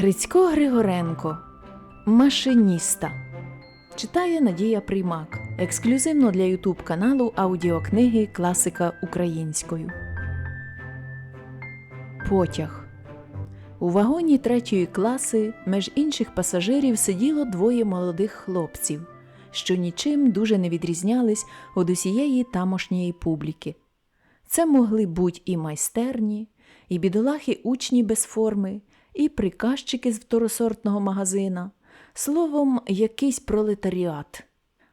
Грицько Григоренко Машиніста читає Надія Приймак ексклюзивно для Ютуб каналу аудіокниги Класика українською. Потяг у вагоні третьої класи між інших пасажирів сиділо двоє молодих хлопців, що нічим дуже не відрізнялись від усієї тамошньої публіки. Це могли бути і майстерні, і бідолахи учні без форми, і приказчики з второсортного магазина, словом, якийсь пролетаріат.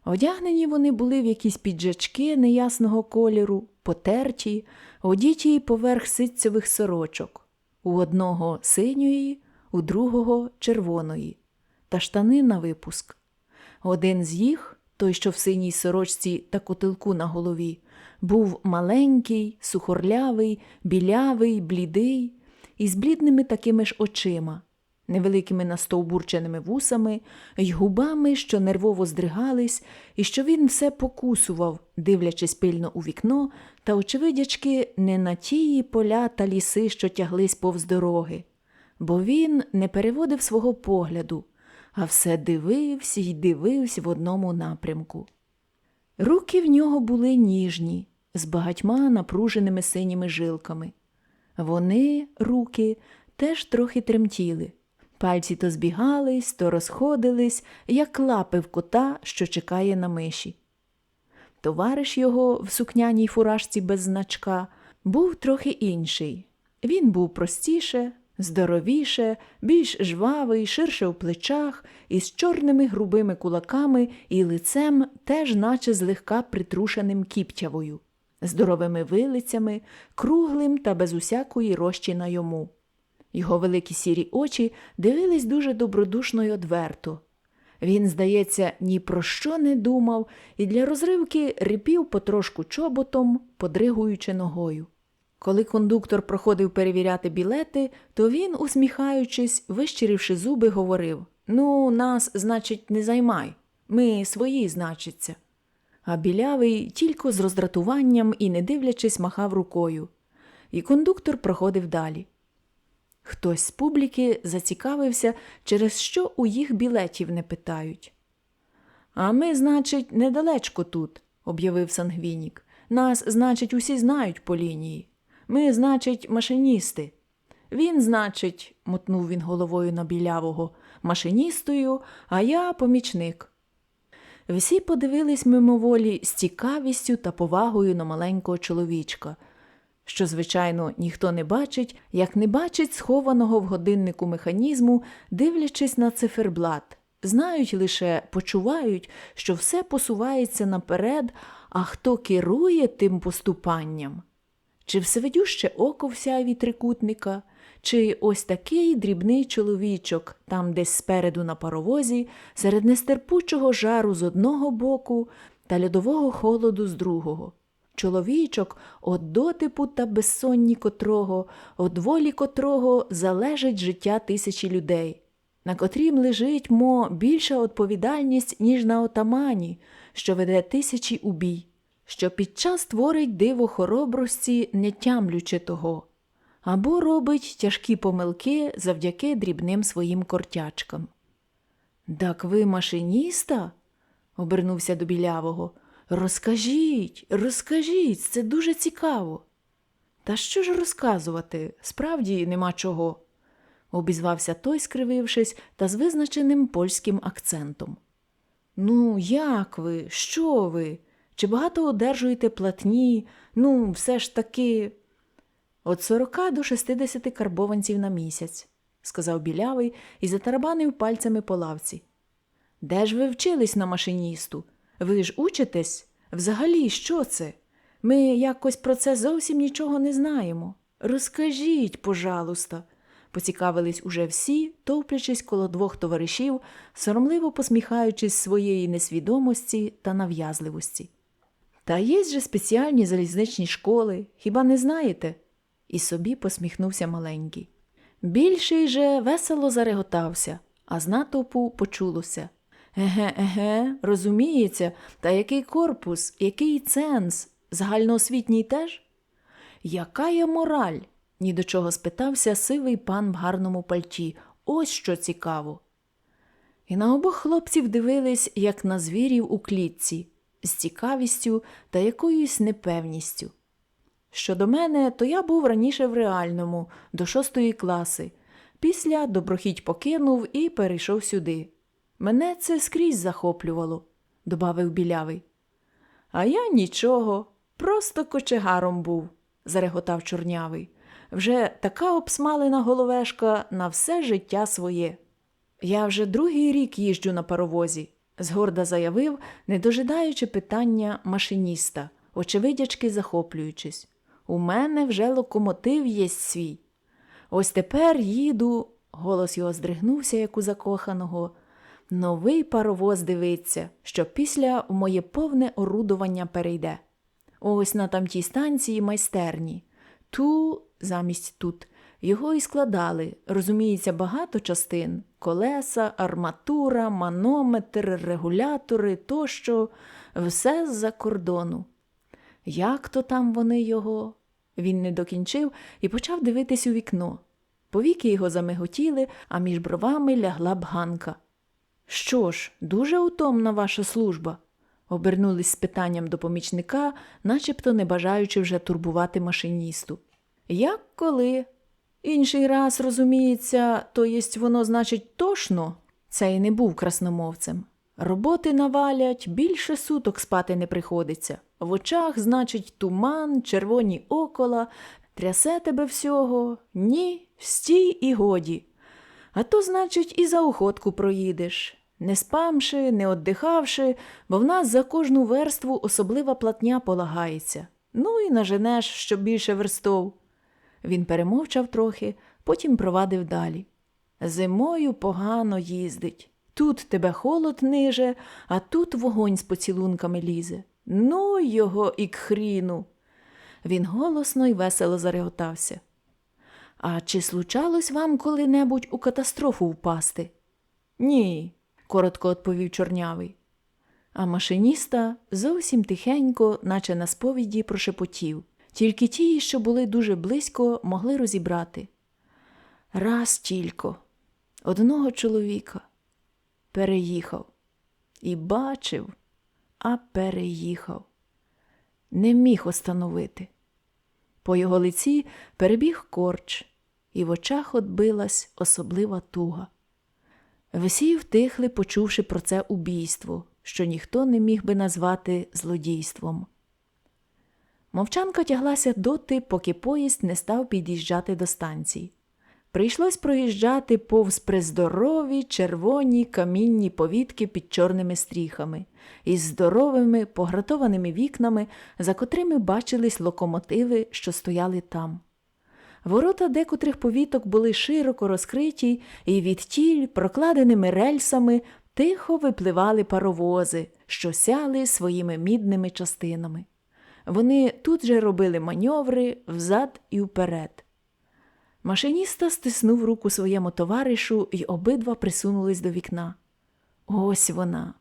Одягнені вони були в якісь піджачки неясного кольору, потерті, одіті поверх ситцевих сорочок, у одного синьої, у другого червоної, та штани на випуск. Один з їх, той, що в синій сорочці та котелку на голові, був маленький, сухорлявий, білявий, блідий, із блідними такими ж очима, невеликими настовбурченими вусами й губами, що нервово здригались, і що він все покусував, дивлячись пильно у вікно, та, очевидячки, не на тії поля та ліси, що тяглись повз дороги, бо він не переводив свого погляду, а все дивився й дивився в одному напрямку. Руки в нього були ніжні, з багатьма напруженими синіми жилками. Вони, руки, теж трохи тремтіли. Пальці то збігались, то розходились, як лапи в кота, що чекає на миші. Товариш його в сукняній фуражці без значка був трохи інший. Він був простіше, здоровіше, більш жвавий, ширше в плечах, із чорними грубими кулаками і лицем, теж наче злегка притрушеним кіптявою, здоровими вилицями, круглим та без усякої розчі на йому. Його великі сірі очі дивились дуже добродушно й одверто. Він, здається, ні про що не думав і для розривки рипів потрошку чоботом, подригуючи ногою. Коли кондуктор проходив перевіряти білети, то він, усміхаючись, вищирівши зуби, говорив Ну, нас, значить, не займай. Ми свої, значиться. А білявий тільки з роздратуванням і не дивлячись махав рукою. І кондуктор проходив далі. Хтось з публіки зацікавився, через що у їх білетів не питають. А ми, значить, недалечко тут, об'явив Сангвінік. Нас, значить, усі знають по лінії. Ми, значить, машиністи. Він, значить, мотнув він головою на білявого, машиністою, а я помічник. Всі подивились мимоволі з цікавістю та повагою на маленького чоловічка, що, звичайно, ніхто не бачить, як не бачить схованого в годиннику механізму, дивлячись на циферблат. Знають лише, почувають, що все посувається наперед, а хто керує тим поступанням? Чи всевидюще око в сяйві трикутника, чи ось такий дрібний чоловічок, там десь спереду на паровозі, серед нестерпучого жару з одного боку та льодового холоду з другого. Чоловічок, од дотипу та безсонні котрого, од волі котрого залежить життя тисячі людей, на котрім лежить мо більша відповідальність, ніж на отамані, що веде тисячі у бій, що під час творить диво хоробрості, не тямлючи того, або робить тяжкі помилки завдяки дрібним своїм кортячкам. Так ви машиніста? обернувся до білявого. Розкажіть, розкажіть, це дуже цікаво. Та що ж розказувати? Справді нема чого, обізвався той, скривившись, та з визначеним польським акцентом. Ну, як ви? Що ви? Чи багато одержуєте платні? Ну, все ж таки. От сорока до шестидесяти карбованців на місяць, сказав білявий і затарабанив пальцями по лавці. Де ж ви вчились на машиністу? Ви ж учитесь? Взагалі, що це? Ми якось про це зовсім нічого не знаємо. Розкажіть, пожалуйста, поцікавились уже всі, товплячись коло двох товаришів, соромливо посміхаючись своєї несвідомості та нав'язливості. Та є же спеціальні залізничні школи, хіба не знаєте? І собі посміхнувся маленький. Більший же весело зареготався, а з натовпу почулося. Еге, еге, розуміється, та який корпус, який ценз, загальноосвітній теж? Яка є мораль? ні до чого спитався сивий пан в гарному пальті. Ось що цікаво. І на обох хлопців дивились, як на звірів у клітці, з цікавістю та якоюсь непевністю. Щодо мене, то я був раніше в реальному, до шостої класи. Після доброхідь покинув і перейшов сюди. Мене це скрізь захоплювало, добавив білявий. А я нічого, просто кочегаром був, зареготав чорнявий. Вже така обсмалена головешка на все життя своє. Я вже другий рік їжджу на паровозі, згорда заявив, не дожидаючи питання машиніста, очевидячки захоплюючись. У мене вже локомотив є свій. Ось тепер їду, голос його здригнувся, як у закоханого. Новий паровоз дивиться, що після в моє повне орудування перейде. Ось на тамтій станції майстерні. Ту, замість тут, його і складали, розуміється, багато частин колеса, арматура, манометр, регулятори тощо, все з-за кордону. Як то там вони його? Він не докінчив і почав дивитись у вікно. Повіки його замиготіли, а між бровами лягла б ганка. Що ж, дуже утомна ваша служба? обернулись з питанням до помічника, начебто не бажаючи вже турбувати машиністу. Як коли? Інший раз, розуміється, то єсть воно, значить, тошно. Цей не був красномовцем. Роботи навалять, більше суток спати не приходиться. В очах, значить, туман, червоні окола, трясе тебе всього. Ні, стій і годі. А то, значить, і за охотку проїдеш. Не спамши, не оддихавши, бо в нас за кожну верству особлива платня полагається. Ну і наженеш, щоб більше верстов. Він перемовчав трохи, потім провадив далі. Зимою погано їздить. Тут тебе холод ниже, а тут вогонь з поцілунками лізе. Ну його і к. Він голосно й весело зареготався. А чи случалось вам коли-небудь у катастрофу впасти? Ні, коротко відповів чорнявий. А машиніста зовсім тихенько, наче на сповіді, прошепотів. Тільки ті, що були дуже близько, могли розібрати. Раз тільки одного чоловіка переїхав і бачив, а переїхав. Не міг остановити. По його лиці перебіг корч, і в очах отбилась особлива туга. Всі втихли, почувши про це убійство, що ніхто не міг би назвати злодійством. Мовчанка тяглася доти, поки поїзд не став під'їжджати до станції. Прийшлось проїжджати повз приздорові червоні камінні повітки під чорними стріхами, із здоровими погратованими вікнами, за котрими бачились локомотиви, що стояли там. Ворота декотрих повіток були широко розкриті, і відтіль, прокладеними рельсами, тихо випливали паровози, що сяли своїми мідними частинами. Вони тут же робили маньоври взад і вперед. Машиніста стиснув руку своєму товаришу і обидва присунулись до вікна. Ось вона,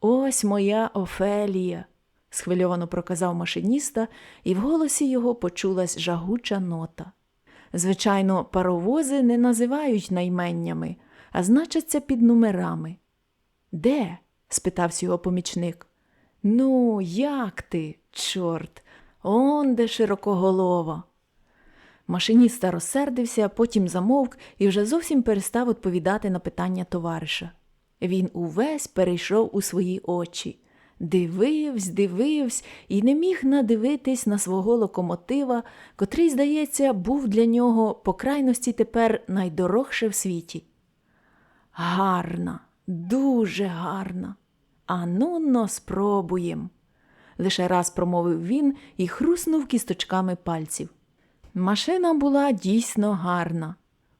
ось моя Офелія, схвильовано проказав машиніста, і в голосі його почулась жагуча нота. Звичайно, паровози не називають найменнями, а значаться під номерами. Де? спитався його помічник. Ну, як ти, чорт, он де широкоголова. Машиніста розсердився, потім замовк і вже зовсім перестав відповідати на питання товариша. Він увесь перейшов у свої очі, дивився, дивився і не міг надивитись на свого локомотива, котрий, здається, був для нього по крайності тепер найдорогше в світі. Гарна, дуже гарна. А ну-но спробуєм, лише раз промовив він і хруснув кісточками пальців. Машина була дійсно гарна.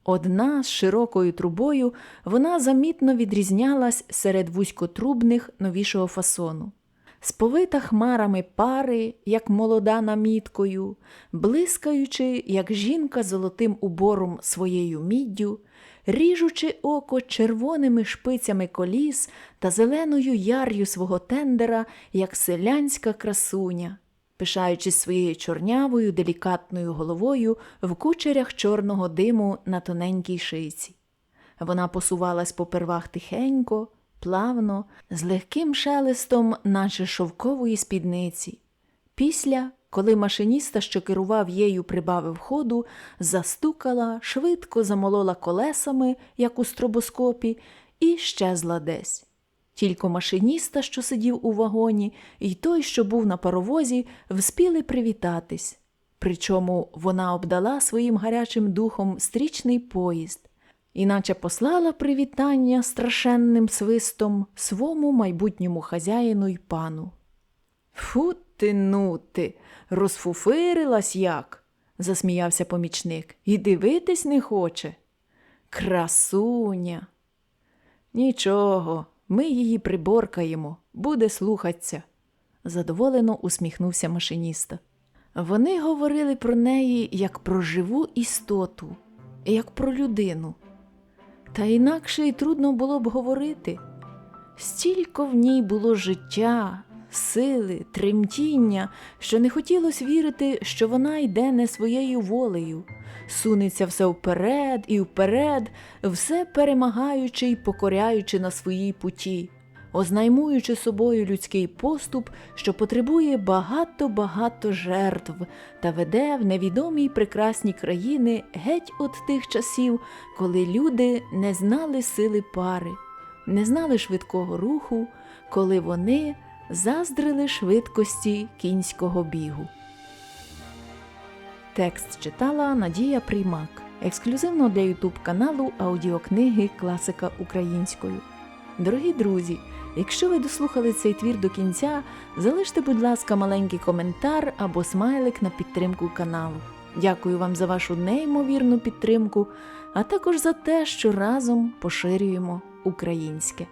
Одна з широкою трубою вона замітно відрізнялась серед вузькотрубних новішого фасону. Сповита хмарами пари, як молода наміткою, блискаючи, як жінка золотим убором своєю міддю, ріжучи око червоними шпицями коліс та зеленою яр'ю свого тендера, як селянська красуня, пишаючись своєю чорнявою делікатною головою в кучерях чорного диму на тоненькій шиці. Вона посувалась попервах тихенько, плавно, з легким шелестом, наче шовкової спідниці. Після, коли машиніста, що керував їю, прибавив ходу, застукала, швидко замолола колесами, як у стробоскопі, і щезла десь. Тільки машиніста, що сидів у вагоні, і той, що був на паровозі, вспіли привітатись. Причому вона обдала своїм гарячим духом стрічний поїзд, іначе послала привітання страшенним свистом свому майбутньому хазяїну й пану. Фу ти ну ти, розфуфирилась як, засміявся помічник, і дивитись не хоче. Красуня. Нічого, ми її приборкаємо, буде слухатися, задоволено усміхнувся машиніста. Вони говорили про неї як про живу істоту, як про людину. Та інакше й трудно було б говорити. Стільки в ній було життя, сили, тремтіння, що не хотілося вірити, що вона йде не своєю волею, сунеться все вперед і вперед, все перемагаючи й покоряючи на своїй путі, ознаймуючи собою людський поступ, що потребує багато-багато жертв та веде в невідомі й прекрасні країни геть от тих часів, коли люди не знали сили пари, не знали швидкого руху, коли вони заздрили швидкості кінського бігу. Текст читала Надія Приймак. Ексклюзивно для Ютуб каналу аудіокниги Класика українською. Дорогі друзі, якщо ви дослухали цей твір до кінця, залиште, будь ласка, маленький коментар або смайлик на підтримку каналу. Дякую вам за вашу неймовірну підтримку, а також за те, що разом поширюємо українське.